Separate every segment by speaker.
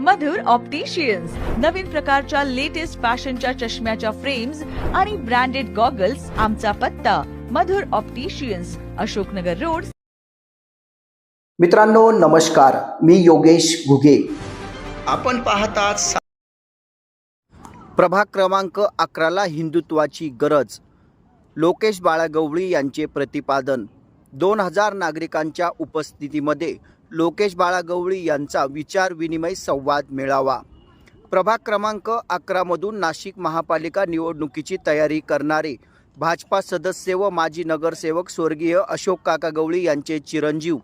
Speaker 1: मधुर opticians नवीन प्रकारच्या latest फॅशनच्या चष्म्याच्या फ्रेम्स आणि ब्रँडेड गॉगल्स आमचा पत्ता. Madhur opticians Ashoknagar road.
Speaker 2: मित्रांनो नमस्कार. मी योगेश घुगे. आपण पाहतात प्रभाग क्रमांक अकराला हिंदुत्वाची गरज. लोकेश बाळागवळी यांचे प्रतिपादन. दोन हजार नागरिकांच्या उपस्थितीमध्ये लोकेश बाळागवळी यांचा विचार विनिमय संवाद मिळावा. प्रभाग क्रमांक अकरामधून नाशिक महापालिका निवडणुकीची तयारी करणारे भाजपा सदस्य व माजी नगरसेवक स्वर्गीय अशोक काका गवळी यांचे चिरंजीव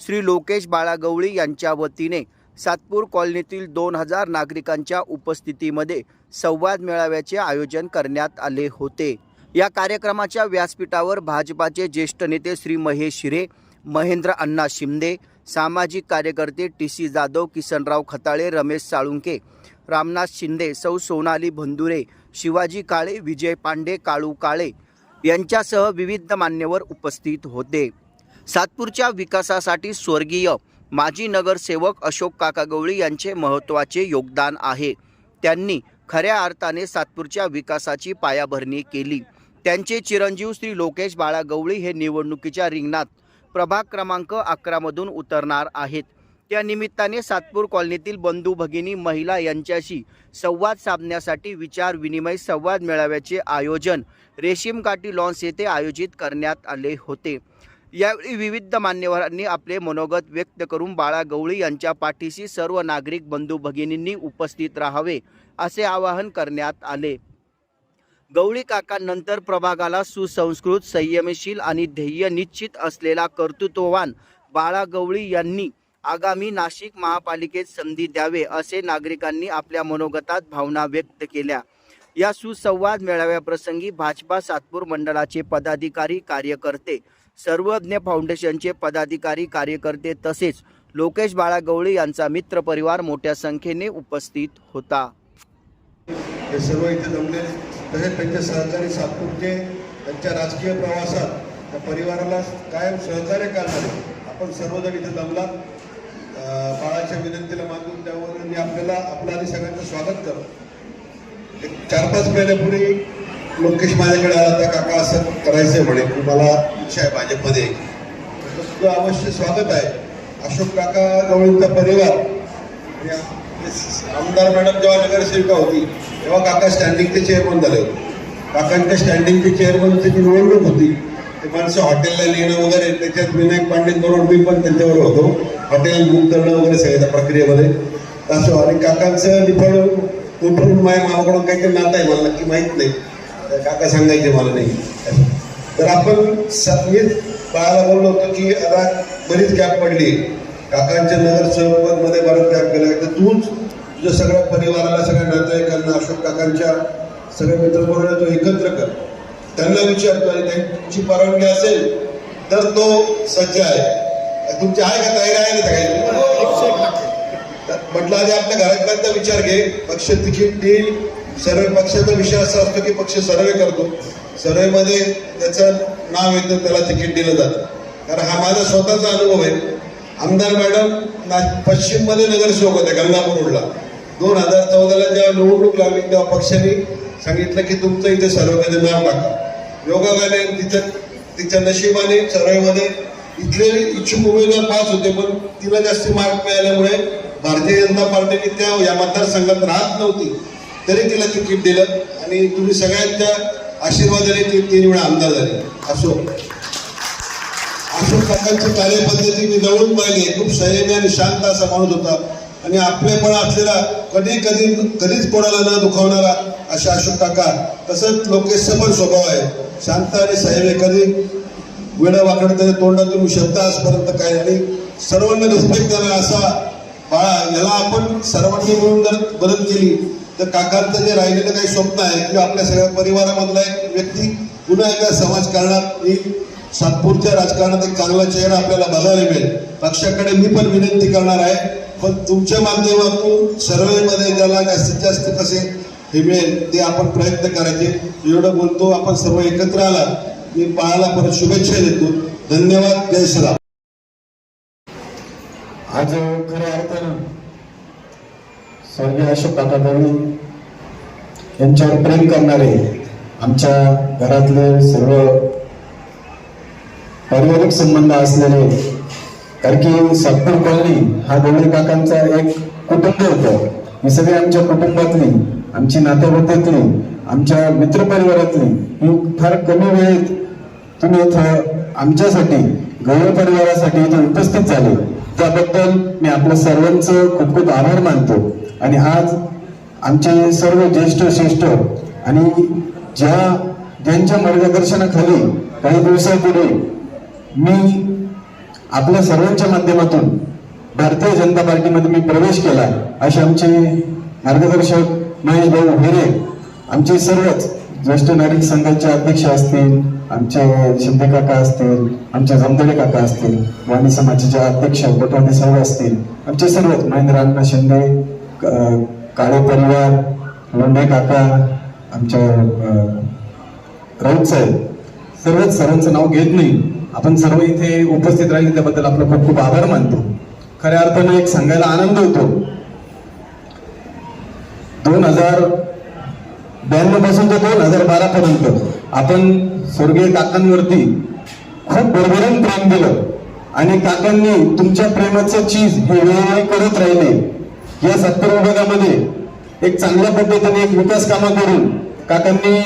Speaker 2: श्री लोकेश बाळा गवळी यांच्या वतीने सातपूर कॉलनीतील दोन हजार नागरिकांच्या उपस्थितीमध्ये संवाद मेळाव्याचे आयोजन करण्यात आले होते. या कार्यक्रमाच्या व्यासपीठावर भाजपाचे ज्येष्ठ नेते श्री महेश शिरे महेंद्र अण्णा शिंदे सामाजिक कार्यकर्ते टी सी जाधव किसनराव खताळे रमेश साळुंके रामनाथ शिंदे सौ सोनाली भंदुरे शिवाजी काळे विजय पांडे काळू काळे यांच्यासह विविध मान्यवर उपस्थित होते. सातपूरच्या विकासासाठी स्वर्गीय माजी नगरसेवक अशोक काका गवळी यांचे महत्त्वाचे योगदान आहे. त्यांनी खऱ्या अर्थाने सातपूरच्या विकासाची पायाभरणी केली. त्यांचे चिरंजीव श्री लोकेश बाळा गवळी हे निवडणुकीच्या रिंगणात प्रभाग क्रमांक अकरामधून उतरणार आहेत. त्या निमित्ताने सातपूर कॉलनीतील बंधू भगिनी महिला यांच्याशी संवाद साधण्यासाठी विचार विनिमय संवाद मेळाव्याचे आयोजन रेशीम काठी लॉन्स येथे आयोजित करण्यात आले होते. यावेळी विविध मान्यवरांनी आपले मनोगत व्यक्त करून बाळा गवळी यांच्या पाठीशी सर्व नागरिक बंधू भगिनींनी उपस्थित राहावे असे आवाहन करण्यात आले. गवळी काकांनंतर प्रभागाला सुसंस्कृत संयमशील आणि ध्येय निश्चित असलेला कर्तृत्ववान बाळा गवळी यांनी आगामी नाशिक महापालिकेत संधी द्यावे असे नागरिकांनी आपल्या मनोगतात भावना व्यक्त केल्या. या सुसंवाद मेळाव्याप्रसंगी भाजपा सातपूर मंडळाचे पदाधिकारी कार्यकर्ते सर्वज्ञ फाउंडेशनचे पदाधिकारी कार्यकर्ते तसेच लोकेश बाळा गवळी यांचा मित्र परिवार मोठ्या संख्येने उपस्थित होता.
Speaker 3: हे सर्व इथे जमलेले तसेच त्यांचे सहकारी सातपूरचे त्यांच्या राजकीय प्रवासात त्या परिवाराला कायम सहकार्य करणारे. आपण सर्वजण इथे जमला बाळाच्या विनंतीला मागून त्यावर मी आपल्याला आपलं आणि सगळ्यांचं स्वागत करतो. एक चार पाच महिन्यापूर्वी लोकेश माझ्याकडे आला त्या काका असं करायचं म्हणे. की मला इच्छा आहे भाजपमध्ये तर तुझं अवश्य स्वागत आहे. अशोक काका गवळींचा परिवार. आमदार मॅडम जेव्हा नगरसेविका होती तेव्हा काका स्टँडिंगचे चेअरमन झाले होते. काकांच्या स्टँडिंगचे चेअरमनची जी निवडणूक होती ते माणसं हॉटेलला लिहिणं वगैरे त्याच्यात विनायक पांडित बरोबर मी पण त्यांच्यावर होतो. हॉटेल बुक करणं वगैरे सगळ्या प्रक्रियेमध्ये. असं आणि काकांचं निफळ उठून माझ्या मामाकडून काहीतरी नातं आहे मला नक्की माहीत नाही. काका सांगायचे मला नाही. तर आपण सातवीत बाळाला बोललो होतो की आता बरीच गॅप पडली. काकांच्या नगरसेवकांमध्ये बराच गॅप गेला. तर तूच तुझ्या सगळ्या परिवाराला सगळ्या नातेवाईकांना अशोक काकांच्या सगळ्या मित्रपरिवाराला तो एकत्र कर त्यांना विचारतो आणि त्यांची परवानगी असेल तर तो सज्ज आहे. तुमची आहे का तयारी? आहे ना सगळ्यांची म्हटलं आधी आपल्या घरातल्यांचा विचार घे. पक्ष तिकीट देईल. सर्वे पक्षाचा विषय असा असतो की पक्ष सर्वे करतो. सर्वेमध्ये त्याचं नाव येतं त्याला तिकीट दिलं जातं. कारण हा माझा स्वतःचा अनुभव आहे. आमदार मॅडम ना पश्चिममध्ये नगरसेवक होते गंगापूर रोडला. दोन हजार चौदाला जेव्हा निवडणूक लागली तेव्हा पक्षाने सांगितलं की तुमचं इथे सर्वेमध्ये नाव टाका. योगाने तिच्या तिच्या नशिबाने सर्वेमध्ये इथले इच्छुक उमेदवार पास होते पण तिला जास्त मार्क मिळाल्यामुळे भारतीय जनता पार्टीने त्या या मतदारसंघात राहत नव्हती. तरी तिला तिकीट दिलं आणि तुम्ही सगळ्यांच्या आशीर्वादाने ती तीन वेळा आमदार झाली. असो अशोक काकांची कार्यपद्धती मी जवळून पाहिली. खूप संयमी आणि शांत असा माणूस होता. आणि आपलेपणा असलेला कधी कधी कधीच कोणाला न दुखावणारा अशा अशोक काका तसंच लोकेशचा पण स्वभाव आहे. शांत आणि संयमी कधी वेळा वाकडं तरी तोंडातून शब्द आजपर्यंत काय आणि सर्वांना रिस्पेक्ट करणार असा बाळा याला आपण सर्वांनी मिळून जर मदत केली तर काकांचं जे राहिलेलं काही स्वप्न आहे किंवा आपल्या सगळ्या परिवारामधला एक व्यक्ती पुन्हा एका समाजकारणात येईल सातपूरच्या राजकारणात एक चांगला चेहरा आपल्याला बघायला मिळेल. पक्षाकडे मी पण विनंती करणार आहे पण तुमच्या माध्यमातून सर्वेमध्ये ज्याला जास्तीत जास्त कसे हे मिळेल ते आपण प्रयत्न करायचे. एवढं बोलतो आपण सर्व एकत्र आला मी पाहायला परत शुभेच्छा देतो. धन्यवाद. जय श्रीराम.
Speaker 4: आज खऱ्या अर्थानं स्वर्गीय अशोक काका गवळी यांच्यावर प्रेम करणारे आमच्या घरातले सर्व पारिवारिक संबंध असलेले कारण की सातपूर कॉलनी हा गवळी काकांचा एक कुटुंब होतं. ही सगळी आमच्या कुटुंबातली आमची नातेवाईकातली आमच्या मित्रपरिवारातली ही फार कमी वेळेत तुम्ही इथं आमच्यासाठी गौरव परिवारासाठी इथे उपस्थित झाले. त्याबद्दल मी आपल्या सर्वांचं खूप खूप आभार मानतो. आणि आज आमचे सर्व ज्येष्ठ श्रेष्ठ आणि ज्या ज्यांच्या मार्गदर्शनाखाली काही दिवसापूर्वी मी आपल्या सर्वांच्या माध्यमातून भारतीय जनता पार्टीमध्ये मी प्रवेश केला. असे आमचे मार्गदर्शक महेश भाऊ हिरे आमचे सर्वच ज्येष्ठ नागरिक संघाचे अध्यक्ष असतील आमचे शिंदे काका असतील आमच्या जमदडे काका असतील वाणी समाजाचे अध्यक्ष गोटवाटे सर्व असतील आमचे सर्वच महेंद्र अण्णा शिंदे काळे परिवार लोंढे काका आमच्या राऊत साहेब सर्वच सर्वांचं नाव घेत नाही. आपण सर्व इथे उपस्थित राहिले त्याबद्दल आपलं खूप खूप आभार मानतो. खऱ्या अर्थानं एक सांगायला आनंद होतो. दोन हजार ब्याण्णवपासून ते दोन हजार बारा पर्यंत आपण स्वर्गीय काकांवरती खूप भरभरून प्रेम दिलं. आणि काकांनी तुमच्या प्रेमाचं चीज हे वेळोवेळी करत राहिले. या सत्तर विभागामध्ये एक चांगल्या पद्धतीने एक विकास कामं करून काकांनी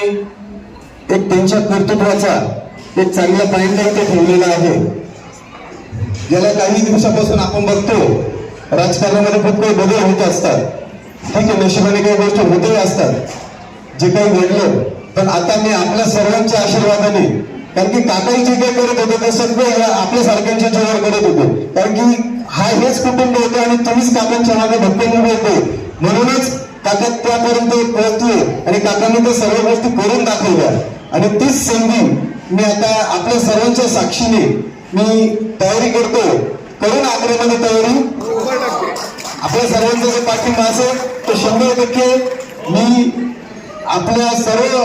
Speaker 4: एक त्यांच्या कर्तृत्वाचा एक चांगला पाहिजे इथे ठेवलेला आहे. गेल्या काही दिवसापासून आपण बघतो राजकारणामध्ये खूप काही बदल होत असतात. ठीक आहे नशिबाने काही गोष्टी होतही असतात. जे काही घडलं पण आता मी आपल्या सर्वांच्या आशीर्वादाने कारण की काकाही जे काही करत होते ते सगळे आपल्या आपल्यासारख्यांच्या जोरावर करत होते. कारण की हा हेच कुटुंब होतं आणि तुम्हीच काकांच्या मागे भक्कम उभे होते. म्हणूनच काका त्यापर्यंत पोहोचले आणि काकांनी त्या सर्व गोष्टी करून दाखवल्या. आणि तीच संधी मी आता आपल्या सर्वांच्या साक्षीने मी तयारी करतो. करून आग्र्यामध्ये तयारी? आपल्या सर्वांचा जो पाठिंबा असेल तो शंभर टक्के मी आपल्या सर्व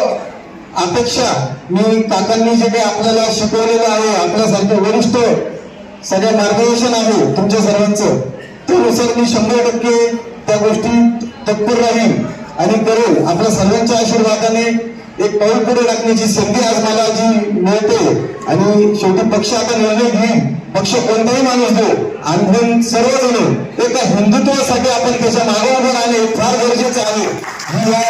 Speaker 4: अपेक्षा मी काकांनी जे काही आपल्याला शिकवलेलं आहे आपल्यासारखे वरिष्ठ सगळं मार्गदर्शन आहे तुमच्या सर्वांचं त्यानुसार मी शंभर टक्के त्या गोष्टी तत्पर राहील आणि करेल. आपल्या सर्वांच्या आशीर्वादाने एक पाऊल पुढे टाकण्याची संधी आज मला जी मिळते आणि शेवटी पक्ष आता निर्णय घेईल. पक्ष कोणताही माणूस देऊ आपण सर्वजण एका हिंदुत्वासाठी आपण त्याच्यामागे उभं राहणे फार गरजेचं आहे. ही या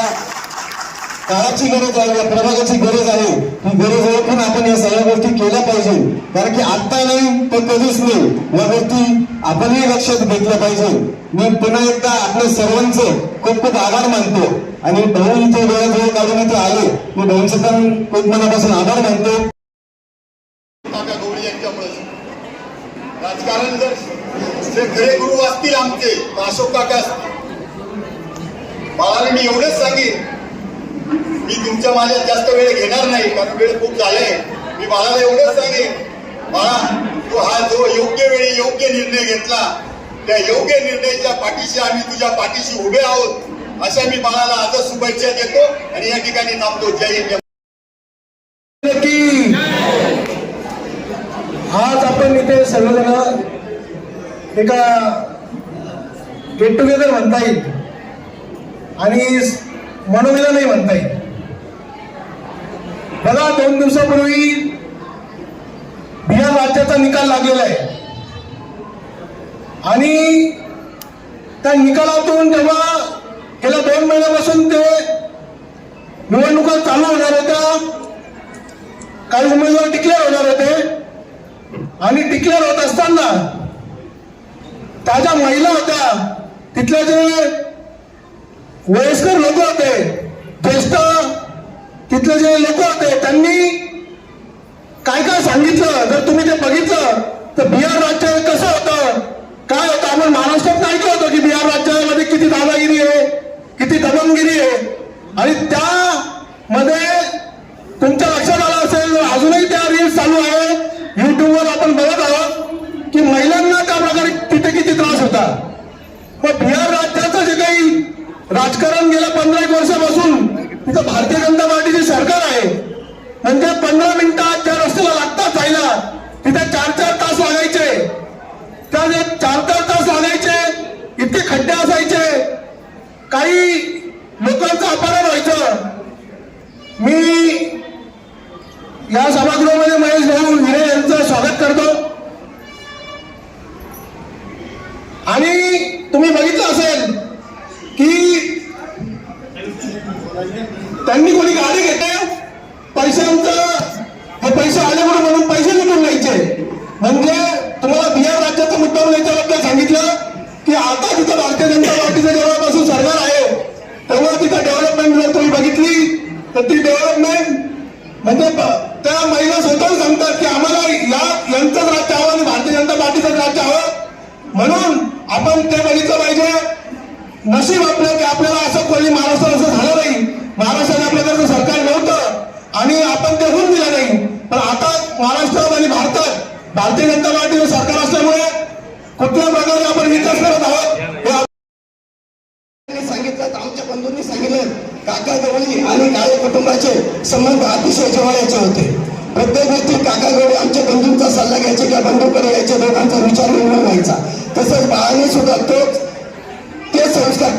Speaker 4: काळाची गरज आहे या प्रभागाची गरज आहे. ही गरज ओळखून आपण या सगळ्या गोष्टी केल्या पाहिजे. कारण की आत्ता नाही तर कधीच नाही. या गोष्टी आपणही लक्षात घेतलं पाहिजे. मी पुन्हा एकदा आपल्या सर्वांचं खूप खूप आभार मानतो. आणि भाऊ इथे वेळात वेळ काढून इथे आले. मी भाऊंचे पण खूप मनापासून आभार मानतो.
Speaker 5: राजकारण जर जे खरे गुरु असतील आमचे अशोक काका बाळाला मी एवढंच सांगेन. मी तुमच्या माझ्यात जास्त वेळ घेणार नाही कारण वेळ खूप झालाय. मी बाळाला एवढंच सांगेन. बाळा तू हा जो योग्य वेळी योग्य निर्णय घेतला त्या योग्य निर्णयाच्या पाठीशी आम्ही तुझ्या पाठीशी उभे आहोत अशा मी बाळाला आजच शुभेच्छा देतो आणि या ठिकाणी थांबतो. जय हिंद.
Speaker 6: आज आपण इथे सर्वजण एका गेट टुगेदर म्हणता येईल. आणि मनोमिलनही म्हणता येईल. बघा दोन दिवसापूर्वी या राज्याचा निकाल लागलेला आहे. आणि त्या निकालातून जेव्हा गेल्या दोन महिन्यापासून ते निवडणुका चालू होणार होत्या काही उमेदवार डिक्लेअर होणार होते. आणि डिक्लेअर होत असताना त्या ज्या महिला होत्या. तिथले जे वयस्कर लोक होते ज्येष्ठ तिथले जे लोक होते त्यांनी काय काय सांगितलं जर तुम्ही ते बघितलं तर बिहार राज्य कसं होतं? काय होतं? आपण महाराष्ट्रात ऐकलं होतं की बिहार राज्यामध्ये किती दादागिरी आहे किती दबंगिरी आहे. आणि त्यामध्ये तुमच्या लक्षात आलं असेल अजूनही त्या रील्स चालू आहे. युट्यूबवर आपण बघत आहोत की महिलांना त्या प्रकारे तिथे किती त्रास होता. मग बिहार राज्याचं जे काही राजकारण गेल्या पंधरा एक वर्षापासून तिथं भारतीय जनता पार्टीचे सरकार आहे. म्हणजे पंधरा मिनिटात त्या रस्त्याला लागतात जायला तिथे चार चार तास लागायचे त्या चार चार तास लागायचे इतके खड्डे असायचे. काही लोकांचं अपहरण व्हायचं. मी या सभागृहामध्ये महेश भाऊ हिरे यांचं स्वागत करतो. आणि तुम्ही बघितलं असेल की त्यांनी कोणी गाडी घेते पैशांचं हे पैसे आले म्हणून म्हणून पैसे लुटून घ्यायचे म्हणजे तुम्हाला बिहार राज्याचा मुद्दा याच्याबद्दल सांगितलं की आता तिथं भारतीय जनता पार्टीचं जेव्हापासून सरकार आहे तेव्हा तिथं डेव्हलपमेंट जर तुम्ही बघितली तर ती डेव्हलपमेंट म्हणजे ब- त्या महिला स्वतः सांगतात की आम्हाला या यांचंच राज्य हवं आणि भारतीय जनता पार्टीचंच राज्य हवं म्हणून आपण ते बघितलं पाहिजे नशीब की आपल्याला असं कोणी महाराष्ट्रात असं झालं नाही. महाराष्ट्रात आपल्याकडचं सरकार नव्हतं आणि आपण ते होऊन दिलं नाही. पण आता महाराष्ट्रात आणि भारतात भारतीय जनता पार्टीचं सरकार असल्यामुळे कुठल्या प्रकारे आपण विकास करत आहोत
Speaker 7: सांगितलं तर आमच्या बंधूंनी सांगितलं काका गवळी आणि काळे कुटुंबाचे संबंध अतिशय जवळचे होते. प्रत्येक व्यक्ती काका गवळी आमच्या बंधूंचा सल्ला घ्यायचे किंवा बंधूकडे यायचे लोकांचा विचार निर्माण व्हायचा. तसंच बाळाने सुद्धा तोच ते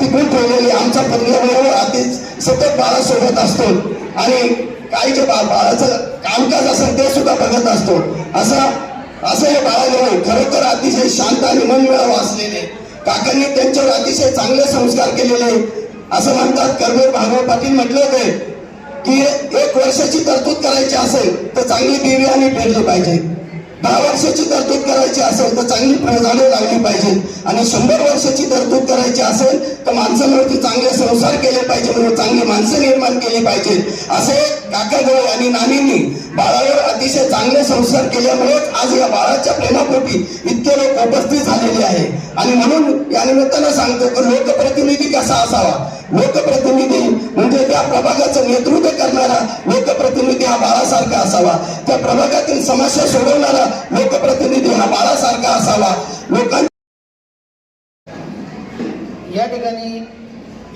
Speaker 7: टिकून ठेवलेली आमचा बरोबर आधीच सतत बाळासोबत असतो. आणि काही जे बा- बाळाचं कामकाज असेल ते सुद्धा बघत असतो. असं असं हे बाळाजवळ खरोखर अतिशय शांत आणि मन मिळावं असलेले. काकांनी त्यांच्यावर अतिशय चांगले संस्कार केलेले. असं म्हणतात कर्मवीर भागवत पाटील म्हटले होते की एक वर्षाची तरतूद करायची असेल तर चांगली बिर्याणी आणि पेरली पाहिजे. दहा वर्षाची तरतूद करायची असेल तर चांगली झाडे लावली पाहिजे. आणि शंभर वर्षाची तरतूद करायची असेल तर माणसांवरती चांगले संसार केले पाहिजे म्हणून चांगली माणसं निर्माण केली पाहिजे. असे काकाजवळ आणि नानींनी बाळावर अतिशय चांगले संस्कार केल्यामुळेच आज या बाळाच्या प्रेमापोटी इतके लोक उपस्थित झालेले आहे. आणि म्हणून या निमित्तानं सांगतो की लोकप्रतिनिधी कसा असावा? लोकप्रतिनिधी म्हणजे त्या प्रभागाचं नेतृत्व करणारा लोकप्रतिनिधी हा बाळासारखा असावा. त्या प्रभागातील समस्या सोडवणारा लोकप्रतिनिधी हा बाळासारखा असावा. लोकांच्या
Speaker 8: या ठिकाणी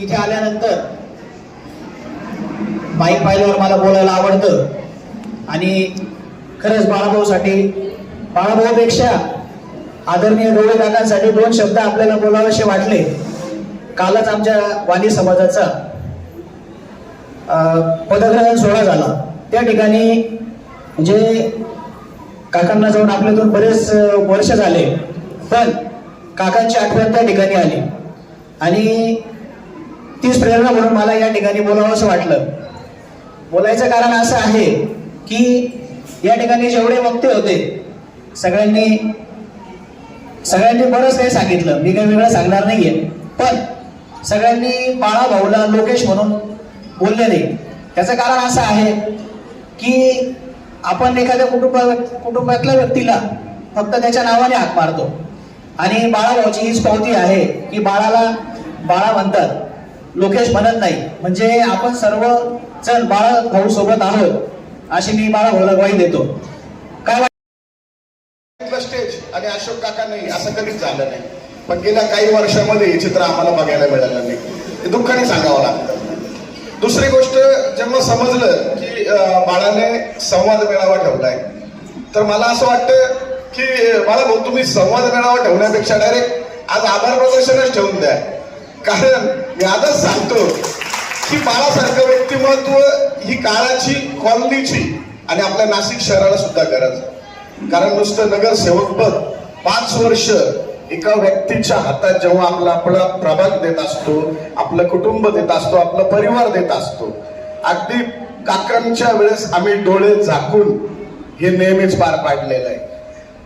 Speaker 8: इथे आल्यानंतर बाईक पाहिल्यावर मला बोलायला आवडतं. आणि खरंच बाळाभाऊसाठी बाळाभाऊपेक्षा आदरणीय डोळे काकांसाठी दोन शब्द आपल्याला बोलावेसे वाटले. कालच आमच्या वाणी समाजाचा पदग्रहण सोहळा झाला. त्या ठिकाणी म्हणजे काकांना जाऊन आपल्यातून बरेच वर्ष झाले पण काकांची आठवण त्या ठिकाणी आली. आणि तीच प्रेरणा म्हणून मला या ठिकाणी बोलावं असं वाटलं. बोलायचं कारण असं आहे की या ठिकाणी जेवढे वक्ते होते सगळ्यांनी सगळ्यांनी बरंच काही सांगितलं. मी काही वेगळं सांगणार नाहीये. पण सगळ्यांनी बाळा भाऊला लोकेश म्हणून बोलले नाही त्याचं कारण असं आहे की आपण एखाद्या कुटुंबा कुटुंबातल्या व्यक्तीला फक्त त्याच्या नावाने हाक मारतो. आणि बाळाभाऊची हीच पावती आहे की बाळाला बाळा म्हणतात लोकेश म्हणत नाही. म्हणजे आपण सर्व जण बाळा भाऊ सोबत आहोत अशी मी बाळा भाऊला ग्वाही देतो. काय
Speaker 5: स्टेज आणि अशोक काका नाही असं कधीच झालं नाही. पण गेल्या काही वर्षामध्ये हे चित्र आम्हाला बघायला मिळालं नाही. हे दुःखाने सांगावं लागतं. दुसरी गोष्ट जेव्हा समजलं की बाळाने संवाद मेळावा ठेवलाय तर मला असं वाटतं की मला भाऊ तुम्ही संवाद मेळावा ठेवण्यापेक्षा डायरेक्ट आज आभार प्रदर्शनच ठेवून द्या. कारण मी आजच सांगतो की बाळासारखं व्यक्तिमत्व ही काळाची कॉलनीची आणि आपल्या नाशिक शहराला सुद्धा गरज आहे. कारण नुसतं नगरसेवक पद पाच वर्ष एका व्यक्तीच्या हातात जेव्हा आपला आपला प्रभाग देत असतो आपलं कुटुंब देत असतो आपला परिवार देत असतो अगदी काकांच्या वेळेस आम्ही डोळे झाकून हे नेहमीच पार पाडलेलं आहे.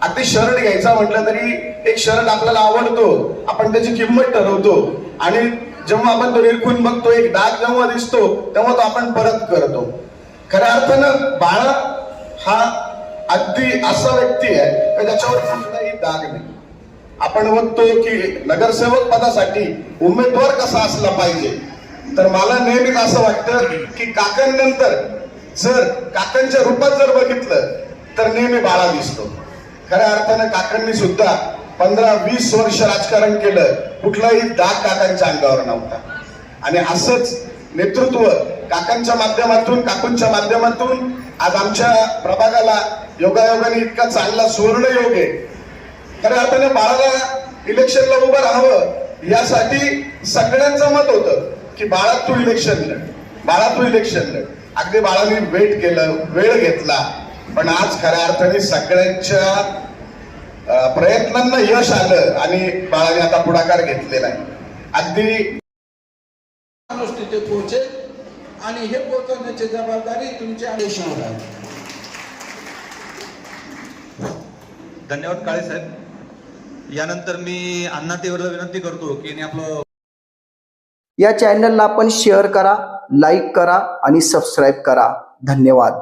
Speaker 5: अगदी शर्ट घ्यायचा म्हटलं तरी एक शर्ट आपल्याला आवडतो आपण त्याची किंमत ठरवतो आणि जेव्हा आपण तो निरखून बघतो एक डाग जेव्हा दिसतो तेव्हा तो आपण परत करतो. खऱ्या अर्थानं बाळा हा अगदी असा व्यक्ती आहे का ज्याच्यावर कुठलाही दाग नाही. आपण बघतो की नगरसेवक पदासाठी उमेदवार कसा असला पाहिजे? तर मला नेहमीच असं वाटतं की काकांनंतर जर काकांच्या रूपात जर बघितलं तर नेहमी बाळा दिसतो. खऱ्या अर्थानं काकांनी सुद्धा पंधरा वीस वर्ष राजकारण केलं कुठलाही दाग काकांच्या अंगावर नव्हता. आणि असंच नेतृत्व काकांच्या माध्यमातून काकूंच्या माध्यमातून आज आमच्या प्रभागाला योगायोगाने इतका चांगला सुवर्ण योग आहे. खऱ्या अर्थाने बाळाला इलेक्शनला उभं राहावं यासाठी सगळ्यांचं मत होतं की बाळा तू इलेक्शन लढ. बाळा तू इलेक्शन लढ. अगदी बाळाने वेट केलं वेळ घेतला. पण आज खऱ्या अर्थाने सगळ्यांच्या प्रयत्नांना यश आलं आणि बाळाने आता पुढाकार घेतलेला आहे. अगदी
Speaker 9: तिथे पोहोचेल आणि हे पोहोचवण्याची जबाबदारी तुमच्या देशावर आहे.
Speaker 10: धन्यवाद काळे साहेब. यानंतर मी अण्णा तेवरला विनंती करतो की आपलं
Speaker 2: या चॅनलला आपण शेअर करा लाईक करा आणि सबस्क्राईब करा. धन्यवाद.